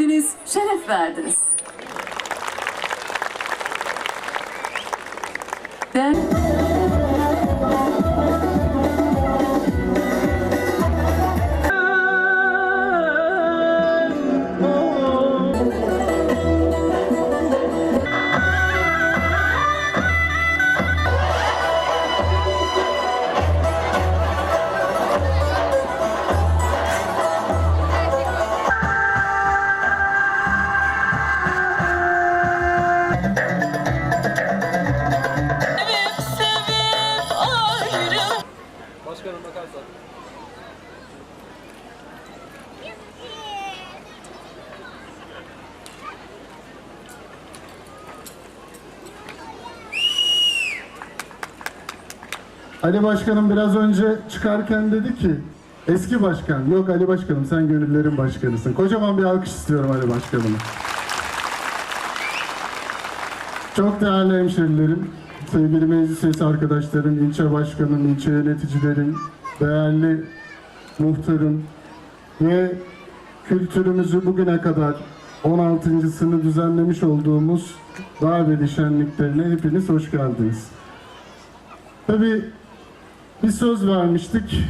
geldiniz, şeref verdiniz. Ben... Başkanım bakarsan. Ali Başkanım biraz önce çıkarken dedi ki eski başkan yok Ali Başkanım sen gönüllerin başkanısın. Kocaman bir alkış istiyorum Ali Başkanıma. Çok değerli hemşerilerim, sevgili meclis üyesi arkadaşlarım, ilçe başkanım, ilçe yöneticilerim, değerli muhtarım ve kültürümüzü bugüne kadar 16.sını düzenlemiş olduğumuz Dağbeli şenliklerine hepiniz hoş geldiniz. Tabii bir söz vermiştik.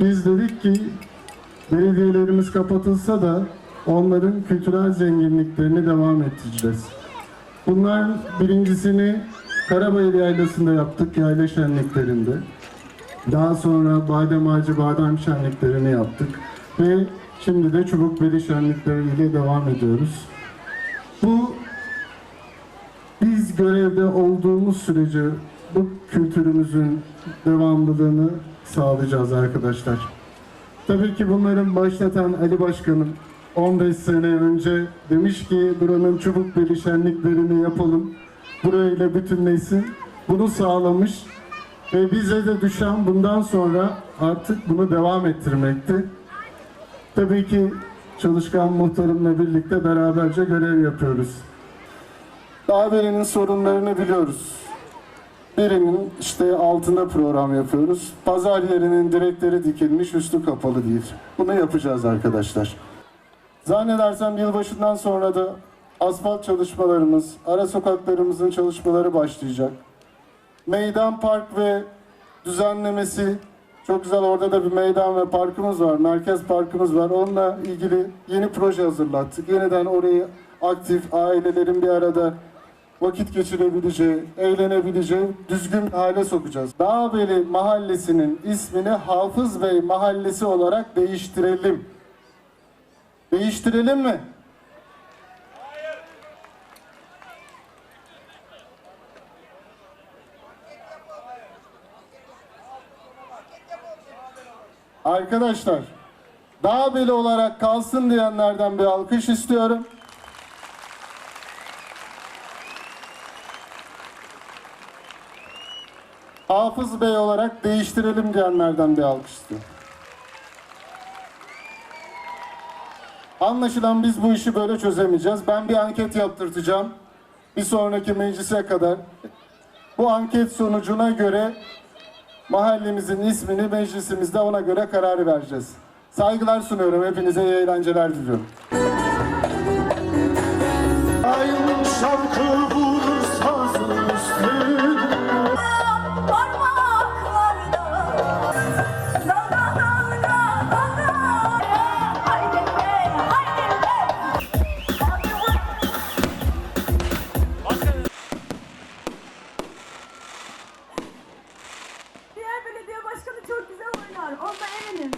Biz dedik ki belediyelerimiz kapatılsa da onların kültürel zenginliklerini devam ettireceğiz. Bunlar birincisini Karabayır Yaylası'nda yaptık, yayla şenliklerinde. Daha sonra Badem Ağacı Badem şenliklerini yaptık. Ve şimdi de Çubukbeli şenlikleriyle devam ediyoruz. Bu biz görevde olduğumuz sürece bu kültürümüzün devamlılığını sağlayacağız arkadaşlar. Tabii ki bunların başlatan Ali Başkanım 15 sene önce demiş ki buranın Çubukbeli şenliklerini yapalım. Burayla bütünleşsin. Bunu sağlamış ve bize de düşen bundan sonra artık bunu devam ettirmekti. Tabii ki çalışkan muhtarımla birlikte beraberce görev yapıyoruz. Dağbeli'nin sorunlarını biliyoruz. Birinin işte altında program yapıyoruz. Pazar yerinin direkleri dikilmiş, üstü kapalı değil. Bunu yapacağız arkadaşlar. Zannedersem yılbaşından sonra da asfalt çalışmalarımız, ara sokaklarımızın çalışmaları başlayacak. Meydan, park ve düzenlemesi çok güzel orada da bir meydan ve parkımız var. Merkez parkımız var. Onunla ilgili yeni proje hazırlattık. Yeniden orayı aktif ailelerin bir arada vakit geçirebileceği, eğlenebileceği düzgün hale sokacağız. Dağbeli Mahallesi'nin ismini Hafız Bey Mahallesi olarak değiştirelim. Değiştirelim mi? Arkadaşlar, Dağbeli olarak kalsın diyenlerden bir alkış istiyorum. Hafız Bey olarak değiştirelim diyenlerden bir alkış istiyorum. Anlaşılan biz bu işi böyle çözemeyeceğiz. Ben bir anket yaptırtacağım. Bir sonraki meclise kadar. Bu anket sonucuna göre mahallemizin ismini meclisimizde ona göre kararı vereceğiz. Saygılar sunuyorum. Hepinize iyi eğlenceler diliyorum. Güzel oynar. Onda eminim.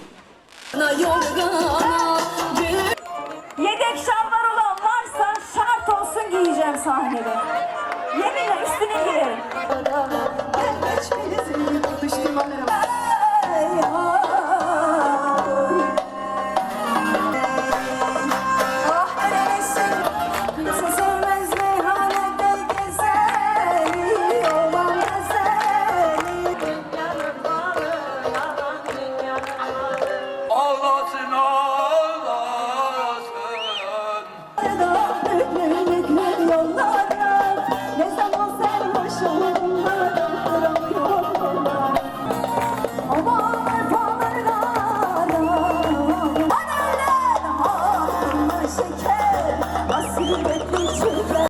Yedek şalvar olan varsa şart olsun giyeceğim sahnede. Yeminle üstüne girerim. Düştüm